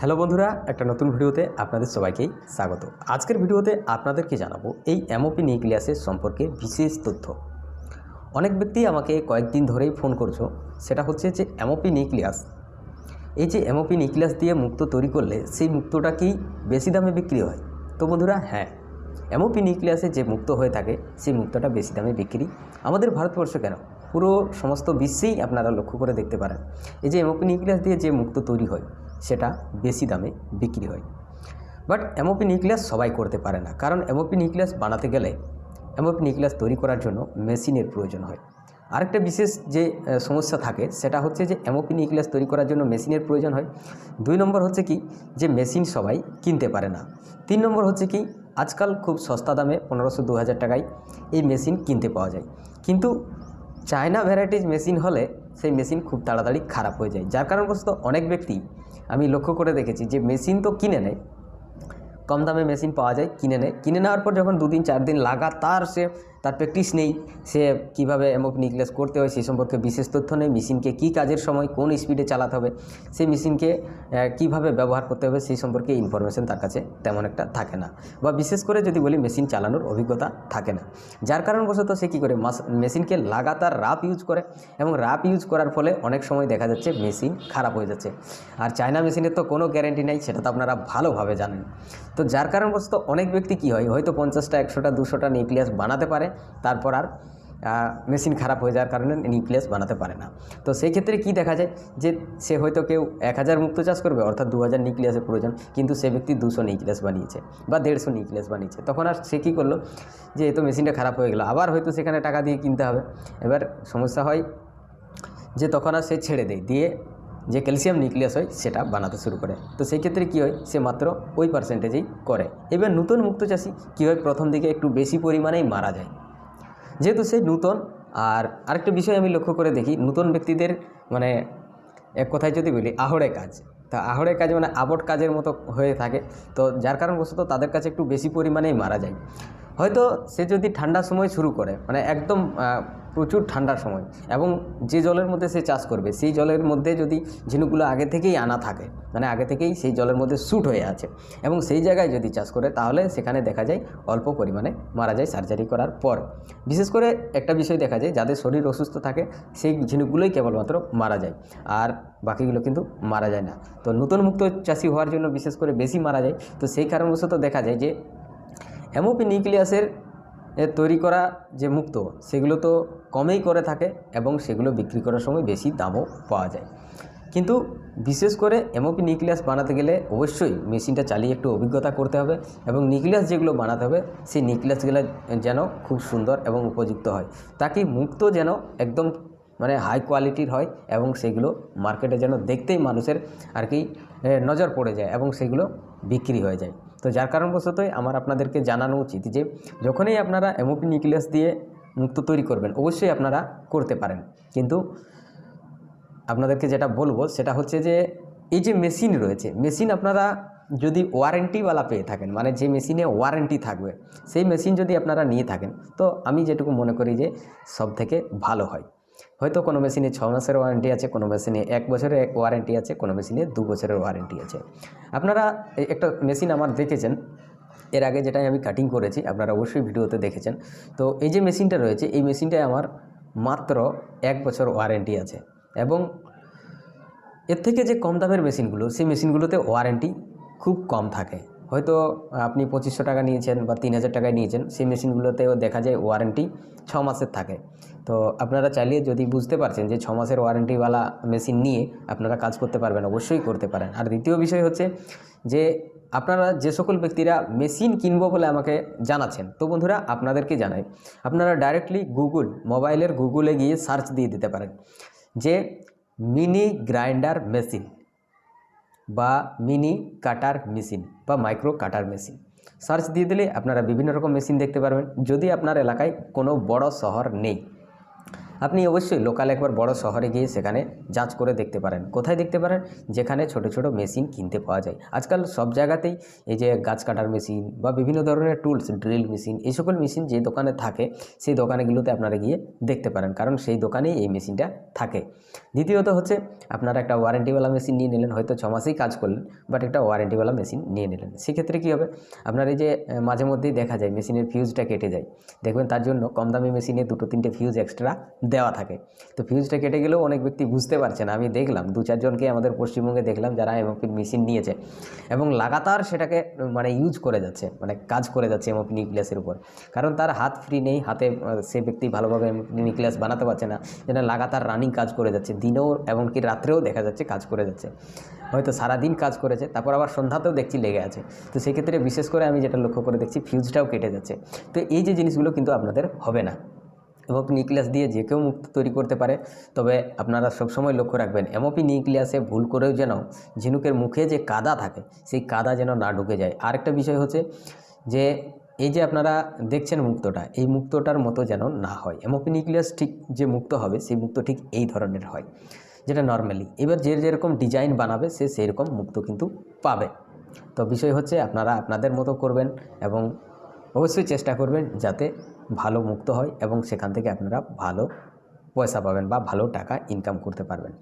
Hello বন্ধুরা, একটা নতুন ভিডিওতে আপনাদের সবাইকেই স্বাগত। আজকের ভিডিওতে আপনাদেরকে জানাব, এই অ্যামোপি নিউক্লিয়াসের সম্পর্কে বিশেষ তথ্য। অনেক ব্যক্তি আমাকে কয়েকদিন ধরেই ফোন করছ, সেটা হচ্ছে যে অ্যামোপি নিউক্লিয়াস এই যে অ্যামোপি নিউক্লিয়াস দিয়ে মুক্ত তৈরি করলে সেই মুক্তটা কি বেশি দামে বিক্রি হয়? তো বন্ধুরা হ্যাঁ অ্যামোপি নিউক্লিয়াসে যে মুক্ত হয়ে থাকে, সেই মুক্তটা বেশি দামে বিক্রি আমাদের ভারতবর্ষ কেন? পুরো সমস্ত বিশ্বেই আপনারা লক্ষ্য করে দেখতে পারেন। এই যে অ্যামোপি নিউক্লিয়াস দিয়ে যে মুক্ত তৈরি হয় সেটা বেশি দামে বিক্রি হয়। বাট এমওপি নিউক্লিয়াস সবাই করতে পারে না। কারণ এমওপি নিউক্লিয়াস বানাতে গেলে অ্যামোপি নিউক্লিয়াস তৈরি করার জন্য মেশিনের প্রয়োজন হয়। আরেকটা বিশেষ যে সমস্যা থাকে, সেটা হচ্ছে যে এমওপি নিউক্লিয়াস তৈরি করার জন্য মেশিনের প্রয়োজন হয়। দুই নম্বর হচ্ছে কি, যে মেশিন সবাই কিনতে পারে না। তিন নম্বর হচ্ছে কি, আজকাল খুব সস্তা দামে পনেরোশো দু হাজার টাকায় এই মেশিন কিনতে পাওয়া যায়। কিন্তু চায়না ভ্যারাইটিজ মেশিন হলে সেই মেশিন খুব তাড়াতাড়ি খারাপ হয়ে যায়। যার কারণবশত অনেক ব্যক্তি আমি লক্ষ্য করে দেখেছি যে মেশিন তো কিনে নেয়, কম দামে মেশিন পাওয়া যায়, কিনে নেয়। কিনে নেওয়ার পর যখন দুদিন চার দিন লাগাতার সে তার প্র্যাকটিস নেই। সে কীভাবে এমক নিকলেস করতে হয় সেই সম্পর্কে বিশেষ তথ্য নেই। মেশিনকে কী কাজের সময় কোন স্পিডে চালাতে হবে সেই মেশিনকে কীভাবে ব্যবহার করতে হবে সেই সম্পর্কে ইনফরমেশন তার কাছে তেমন একটা থাকে না। বা বিশেষ করে যদি বলি মেশিন চালানোর অভিজ্ঞতা থাকে না। যার কারণবশত সে কী করে? মেশিনকে লাগাতার রাপ ইউজ করে এবং রাপ ইউজ করার ফলে অনেক সময় দেখা যাচ্ছে মেশিন খারাপ হয়ে যাচ্ছে। আর চায়না মেশিনের তো কোনো গ্যারেন্টি নেই, সেটা তো আপনারা ভালোভাবে জানেন। তো যার কারণবশত অনেক ব্যক্তি কী হয়? হয়তো পঞ্চাশটা, একশোটা, দুশোটা নিউক্লিয়াস বানাতে পারে। তারপর আর মেশিন খারাপ হয়ে যাওয়ার কারণে নিউক্লিয়াস বানাতে পারে না। তো সেই ক্ষেত্রে কি দেখা যায় যে সে হয়তো কেউ এক হাজার মুক্ত চাষ করবে, অর্থাৎ দু হাজার নিউক্লিয়াসের প্রয়োজন, কিন্তু সে ব্যক্তি দুশো নিউক্লিয়াস বানিয়েছে বা দেড়শো নিউক্লিয়াস বানিয়েছে। তখন আর সে কী করল যে এ তো মেশিনটা খারাপ হয়ে গেলো, আবার হয়তো সেখানে টাকা দিয়ে কিনতে হবে। এবার সমস্যা হয় যে, তখন আর সে ছেড়ে দেয়, দিয়ে যে ক্যালসিয়াম নিউক্লিয়াস হয়, সেটা বানাতে শুরু করে। তো সেই ক্ষেত্রে কী হয়, সে মাত্র ওই পার্সেন্টেজেই করে। এবার নতুন মুক্ত চাষি কী হয় প্রথম দিকে একটু বেশি পরিমাণেই মারা যায়? যেহেতু সে নূতন, আর আরেকটা বিষয় আমি লক্ষ্য করে দেখি, নূতন ব্যক্তিদের মানে এক কথায় যদি বলি, আহড়ে কাজ। তা আহড়ে কাজ মানে আবট কাজের মতো হয়ে থাকে। তো যার কারণবশত তাদের কাছে একটু বেশি পরিমাণেই মারা যায়। হয়তো সে যদি ঠান্ডার সময় শুরু করে মানে একদম প্রচুর ঠান্ডার সময়, এবং যে জলের মধ্যে সে চাষ করবে, সেই জলের মধ্যে যদি ঝিনুকগুলো আগে থেকেই আনা থাকে মানে আগে থেকেই সেই জলের মধ্যে শ্যুট হয়ে আছে, এবং সেই জায়গায় যদি চাষ করে, তাহলে সেখানে দেখা যায় অল্প পরিমাণে মারা যায় সার্জারি করার পর। বিশেষ করে একটা বিষয় দেখা যায়, যাদের শরীর অসুস্থ থাকে, সেই ঝিনুকগুলোই কেবলমাত্র মারা যায়, আর বাকিগুলো কিন্তু মারা যায় না। তো নতুন মুক্ত চাষি হওয়ার জন্য বিশেষ করে বেশি মারা যায়, তো সেই কারণবশত দেখা যায় যে অ্যামোপি নিউক্লিয়াসের তৈরি করা যে মুক্ত, সেগুলো তো কমেই করে থাকে এবং সেগুলো বিক্রি করার সময় বেশি দামও পাওয়া যায়। কিন্তু বিশেষ করে এমওপি নিউক্লিয়াস বানাতে গেলে অবশ্যই মেশিনটা চালিয়ে একটু অভিজ্ঞতা করতে হবে এবং নিউক্লিয়াস যেগুলো বানাতে হবে, সেই নিউক্লিয়াসগুলো যেন খুব সুন্দর এবং উপযুক্ত হয়। তাকে মুক্ত যেন একদম মানে হাই কোয়ালিটির হয় এবং সেগুলো মার্কেটে যেন দেখতেই মানুষের আর কি নজর পড়ে যায় এবং সেগুলো বিক্রি হয়ে যায়। তো যার কারণবশতই আমার আপনাদেরকে জানানো উচিত যে, যখনই আপনারা এমওপি নিউক্লিয়াস দিয়ে মুক্ত তৈরি করবেন, অবশ্যই আপনারা করতে পারেন। কিন্তু আপনাদেরকে যেটা বলব, সেটা হচ্ছে যে, এই যে মেশিন রয়েছে, মেশিন আপনারা যদি ওয়ারেন্টিওয়ালা পেয়ে থাকেন মানে যে মেশিনে ওয়ারেন্টি থাকবে, সেই মেশিন যদি আপনারা নিয়ে থাকেন, তো আমি যেটুকু মনে করি যে সব থেকে ভালো হয়। হয়তো কোনো মেশিনে ছ মাসের ওয়ারেন্টি আছে, কোনো মেশিনে এক বছরের ওয়ারেন্টি আছে, কোনো মেশিনে দু বছরের ওয়ারেন্টি আছে। আপনারা একটা মেশিন আমার দেখেছেন, এর আগে যেটাই আমি কাটিং করেছি, আপনারা অবশ্যই ভিডিওতে দেখেছেন। তো এই যে মেশিনটা রয়েছে, এই মেশিনটায় আমার মাত্র এক বছর ওয়ারেন্টি আছে এবং এর থেকে যে কম দামের মেশিনগুলো, সেই মেশিনগুলোতে ওয়ারেন্টি খুব কম থাকে। হয়তো আপনি পঁচিশশো টাকা নিয়েছেন বা তিন হাজার টাকায় নিয়েছেন, সেই মেশিনগুলোতেও দেখা যায় ওয়ারেন্টি ছ মাসের থাকে। তো আপনারা চাইলে যদি বুঝতে পারছেন যে ছ মাসের ওয়ারেন্টিওয়ালা মেশিন নিয়ে আপনারা কাজ করতে পারবেন, অবশ্যই করতে পারেন। আর দ্বিতীয় বিষয় হচ্ছে যে আপনারা যে সকল ব্যক্তিরা মেশিন কিনবো বলে আমাকে জানাচ্ছেন, তো বন্ধুরা আপনাদেরকে জানাই, আপনারা ডাইরেক্টলি গুগল মোবাইলের গুগলে গিয়ে সার্চ দিয়ে দিতে পারেন যে মিনি গ্রাইন্ডার মেশিন বা মিনি কাটার মেশিন বা মাইক্রো কাটার মেশিন। সার্চ দিয়ে দিলে আপনারা বিভিন্ন রকম মেশিন দেখতে পারবেন। যদি আপনার এলাকায় কোনো বড় শহর নেই আপনি অবশ্যই লোকাল একবার বড় শহরে গিয়ে সেখানে যাচ করে দেখতে পারেন। কোথায় দেখতে পারেন? যেখানে ছোট ছোট মেশিন কিনতে পাওয়া যায়। আজকাল সব জায়গাতেই এই যে গাছ কাটার মেশিন বা বিভিন্ন ধরনের টুলস ড্রিল মেশিন এই সকল মেশিন যে দোকানে থাকে, সেই দোকানেগুলোতে আপনারা গিয়ে দেখতে পারেন। কারণ সেই দোকানেই এই মেশিনটা থাকে। দ্বিতীয়ত হচ্ছে, আপনারা একটা ওয়ারেন্টিওয়ালা মেশিন নিয়ে নিলেন। হয়তো ছ মাসেই কাজ করলেন বাট একটা ওয়ারেন্টিওয়ালা মেশিন নিয়ে নিলেন। সেক্ষেত্রে কী হবে? আপনার এই যে মাঝে মধ্যেই দেখা যায় মেশিনের ফিউজটা কেটে যায়। দেখবেন তার জন্য কম দামি মেশিনে দুটো তিনটে ফিউজ এক্সট্রা দেওয়া থাকে। তো ফিউজটা কেটে গেলেও অনেক ব্যক্তি বুঝতে পারছে না। আমি দেখলাম, দু চারজনকে আমাদের পশ্চিমবঙ্গে দেখলাম যারা এমওপির মেশিন নিয়েছে এবং লাগাতার সেটাকে মানে ইউজ করে যাচ্ছে মানে কাজ করে যাচ্ছে এমওপি নিউক্লিয়াসের উপর। কারণ তার হাত ফ্রি নেই, হাতে সে ব্যক্তি ভালোভাবে নিউক্লিয়াস বানাতে পারছে না। যেটা লাগাতার রানিং কাজ করে যাচ্ছে, দিনেও এমনকি রাত্রেও দেখা যাচ্ছে কাজ করে যাচ্ছে। হয়তো সারাদিন কাজ করেছে, তারপর আবার সন্ধ্যাতেও দেখছি লেগে আছে। তো সেক্ষেত্রে বিশেষ করে আমি যেটা লক্ষ্য করে দেখছি ফিউজটাও কেটে যাচ্ছে। তো এই যে জিনিসগুলো কিন্তু আপনাদের হবে না। এমওপি নিউক্লিয়াস দিয়ে যে কেউ মুক্ত তৈরি করতে পারে, তবে আপনারা সবসময় লক্ষ্য রাখবেন এমওপি নিউক্লিয়াসে ভুল করেও যেন ঝিনুকের মুখে যে কাদা থাকে, সেই কাদা যেন না ঢুকে যায়। আরেকটা বিষয় হচ্ছে যে, এই যে আপনারা দেখছেন মুক্তটা, এই মুক্তটার মতো যেন না হয়। এমওপি নিউক্লিয়াস ঠিক যে মুক্ত হবে, সেই মুক্ত ঠিক এই ধরনের হয়, যেটা নর্মালি। এবার যে যেরকম ডিজাইন বানাবে, সে সেরকম মুক্ত কিন্তু পাবে। তো বিষয় হচ্ছে, আপনারা আপনাদের মতো করবেন এবং অবশ্যই চেষ্টা করবেন যাতে ভালো মুক্ত হয় এবং সেখান থেকে আপনারা ভালো পয়সা পাবেন বা ভালো টাকা ইনকাম করতে পারবেন।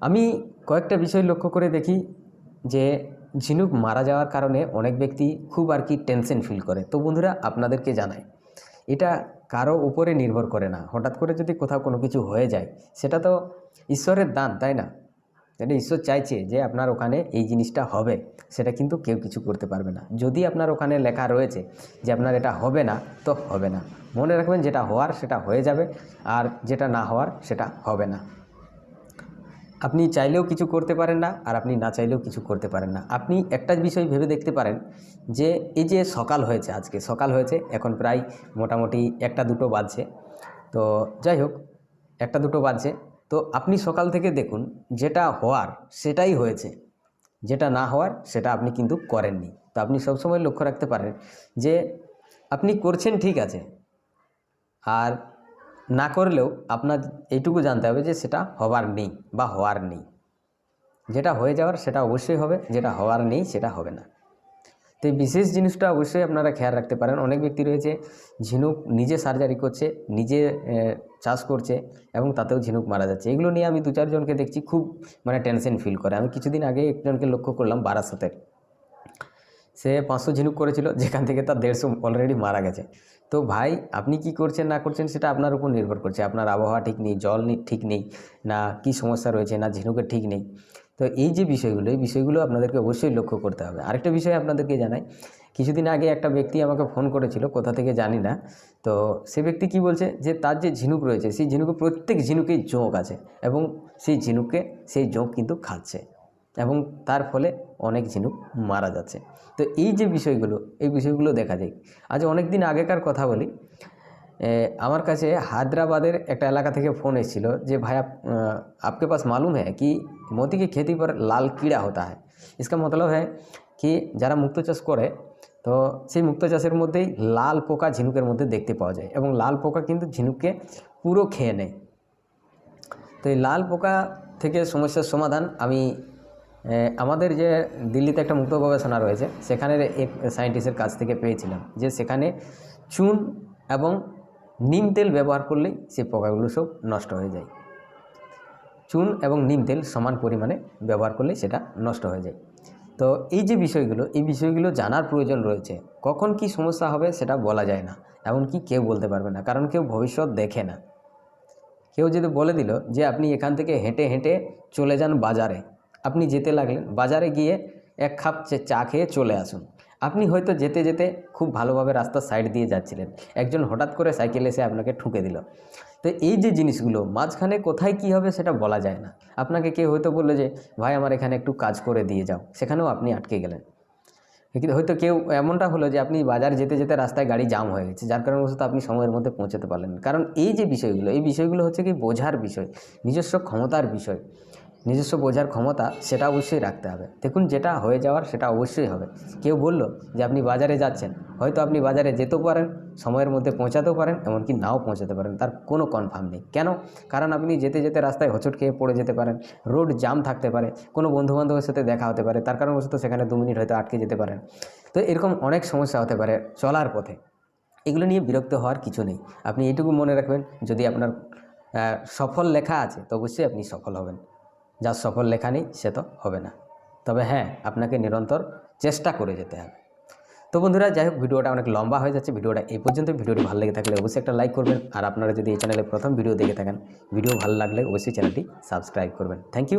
আমি কয়েকটা বিষয় লক্ষ্য করে দেখি যে ঝিনুক মারা যাওয়ার কারণে অনেক ব্যক্তি খুব আর কি টেনশন ফিল করে। তো বন্ধুরা, আপনাদেরকে জানাই, এটা কারও উপরে নির্ভর করে না। হঠাৎ করে যদি কোথাও কোনো কিছু হয়ে যায়, সেটা তো ঈশ্বরের দান, তাই না? এটা ঈশ্বর চাইছে যে আপনার ওখানে এই জিনিসটা হবে, সেটা কিন্তু কেউ কিছু করতে পারবে না। যদি আপনার ওখানে লেখা রয়েছে যে আপনার এটা হবে না, তো হবে না। মনে রাখবেন যেটা হওয়ার সেটা হয়ে যাবে, আর যেটা না হওয়ার সেটা হবে না। আপনি চাইলেও কিছু করতে পারেন না, আর আপনি না চাইলেও কিছু করতে পারেন না। আপনি একটা বিষয় ভেবে দেখতে পারেন যে এই যে সকাল হয়েছে আজকে, সকাল হয়েছে, এখন প্রায় মোটামুটি একটা দুটো বাজছে। তো যাই হোক, একটা দুটো বাজছে। তো আপনি সকাল থেকে দেখুন, যেটা হওয়ার সেটাই হয়েছে। যেটা না হওয়ার সেটা আপনি কিন্তু করেননি। তো আপনি সবসময় লক্ষ্য রাখতে পারেন যে আপনি করছেন ঠিক আছে, আর না করলেও আপনার এইটুকু জানতে হবে যে সেটা হবার নেই বা হওয়ার নেই। যেটা হয়ে যাওয়ার সেটা অবশ্যই হবে, যেটা হওয়ার নেই সেটা হবে না। তো এই বিশেষ জিনিসটা অবশ্যই আপনারা খেয়াল রাখতে পারেন। অনেক ব্যক্তি রয়েছে, ঝিনুক নিজে সার্জারি করছে, নিজে চাষ করছে এবং তাতেও ঝিনুক মারা যাচ্ছে। এগুলো নিয়ে আমি দু চারজনকে দেখছি খুব মানে টেনশন ফিল করে। আমি কিছুদিন আগে একজনকে লক্ষ্য করলাম বারাসতের। সে পাঁচশো ঝিনুক করেছিল, যেখান থেকে তার দেড়শো অলরেডি মারা গেছে। তো ভাই, আপনি কি করছেন, না করছেন সেটা আপনার উপর নির্ভর করছে। আপনার আবহাওয়া ঠিক নেই, জল ঠিক নেই, না কি সমস্যা রয়েছে, না ঝিনুকের ঠিক নেই। তো এই যে বিষয়গুলো, এই বিষয়গুলো আপনাদেরকে অবশ্যই লক্ষ্য করতে হবে। আরেকটা বিষয় আপনাদেরকে জানাই, কিছুদিন আগে একটা ব্যক্তি আমাকে ফোন করেছিল, কোথা থেকে জানি না, তো সে ব্যক্তি কি বলছে যে তার যে ঝিনুক রয়েছে, সেই ঝিনুকে প্রত্যেক ঝিনুকেই জোঁক আছে এবং সেই ঝিনুককে, সেই জোঁক কিন্তু খাচ্ছে এবং তার ফলে অনেক ঝিনুক মারা যাচ্ছে। তো এই যে বিষয়গুলো, এই বিষয়গুলো দেখা যায় আজ অনেক দিন আগেকার কথা বলি আমার কাছে হায়দ্রাবাদের একটা এলাকা থেকে ফোন এসেছিল যে ভাই आप आपके पास मालूम है कि मोती की खेती पर लाल कीड़ा होता है इसका मतलब है কি যারা মুক্ত চাষ করে তো সেই মুক্ত চাষের মধ্যেই লাল পোকা ঝিনুকের মধ্যে দেখতে পাওয়া যায় এবং লাল পোকা কিন্তু ঝিনুককে পুরো খেয়ে নেয় তো এই লাল পোকা থেকে সমস্যার সমাধান আমি এ, আমাদের যে দিল্লিতে একটা মুক্ত গবেষণা রয়েছে সেখানের এক সায়েন্টিস্টের কাছ থেকে পেয়েছিলাম যে সেখানে চুন এবং নিম তেল ব্যবহার করলেই সে পোকাগুলো সব নষ্ট হয়ে যায়। চুন এবং নিম তেল সমান পরিমাণে ব্যবহার করলে সেটা নষ্ট হয়ে যায়। তো এই যে বিষয়গুলো, এই বিষয়গুলো জানার প্রয়োজন রয়েছে। কখন কি সমস্যা হবে সেটা বলা যায় না, এমনকি কেউ বলতে পারবে না, কারণ কেউ ভবিষ্যৎ দেখে না। কেউ যদি বলে দিল যে আপনি এখান থেকে হেঁটে হেঁটে চলে যান বাজারে, আপনি যেতে লাগলেন, বাজারে গিয়ে এক খাপ চে- চা খেয়ে চলে আসুন। আপনি হয়তো যেতে যেতে খুব ভালোভাবে রাস্তার সাইড দিয়ে যাচ্ছিলেন। একজন হঠাৎ করে সাইকেল এসে আপনাকে ঠুকে দিল। তো এই যে জিনিসগুলো, মাঝখানে কোথায় কি হবে সেটা বলা যায় না। আপনাকে কেউ হয়তো বলল যে, ভাই, আমার এখানে একটু কাজ করে দিয়ে যাও। সেখানেও আপনি আটকে গেলেন। হয়তো কেউ এমনটা হলো যে, আপনি বাজার যেতে যেতে রাস্তায় গাড়ি জাম হয়ে গেছে, যার কারণে কারণবশত আপনি সময়ের মধ্যে পৌঁছাতে পারলেন কারণ এই যে বিষয়গুলো, এই বিষয়গুলো হচ্ছে কি বোঝার বিষয়, নিজস্ব ক্ষমতার বিষয়। নিজস্ব বোঝার ক্ষমতা সেটা অবশ্যই রাখতে হবে। দেখুন, যেটা হয়ে যাওয়ার সেটা অবশ্যই হবে। কেউ বলল যে, আপনি বাজারে যাচ্ছেন। হয়তো আপনি বাজারে যেতেও পারেন, সময়ের মধ্যে পৌঁছাতেও পারেন, এমনকি নাও পৌঁছাতে পারেন। তার কোনো কনফার্ম নেই। কেন? কারণ আপনি যেতে যেতে রাস্তায় হোঁচট খেয়ে পড়ে যেতে পারেন। রোড জাম থাকতে পারে। কোনো বন্ধুবান্ধবের সাথে দেখা হতে পারে। তার কারণবশত সেখানে দু মিনিট হয়তো আটকে যেতে পারেন। তো এরকম অনেক সমস্যা হতে পারে চলার পথে। এগুলো নিয়ে বিরক্ত হওয়ার কিছু নেই। আপনি এটুকু মনে রাখবেন, যদি আপনার সফল লেখা আছে, তো অবশ্যই আপনি সফল হবেন। যার সফল লেখা নেই সে তো হবে না। তবে হ্যাঁ আপনাকে নিরন্তর চেষ্টা করে যেতে হবে। তো বন্ধুরা, যাই হোক, ভিডিওটা অনেক লম্বা হয়ে যাচ্ছে। ভিডিওটা এই পর্যন্ত। ভিডিওটি ভালো লেগে থাকলে অবশ্যই একটা লাইক করবেন। আর আপনারা যদি এই চ্যানেলে প্রথম ভিডিও দেখে থাকেন, ভিডিও ভালো লাগলে অবশ্যই চ্যানেলটি সাবস্ক্রাইব করবেন। Thank you.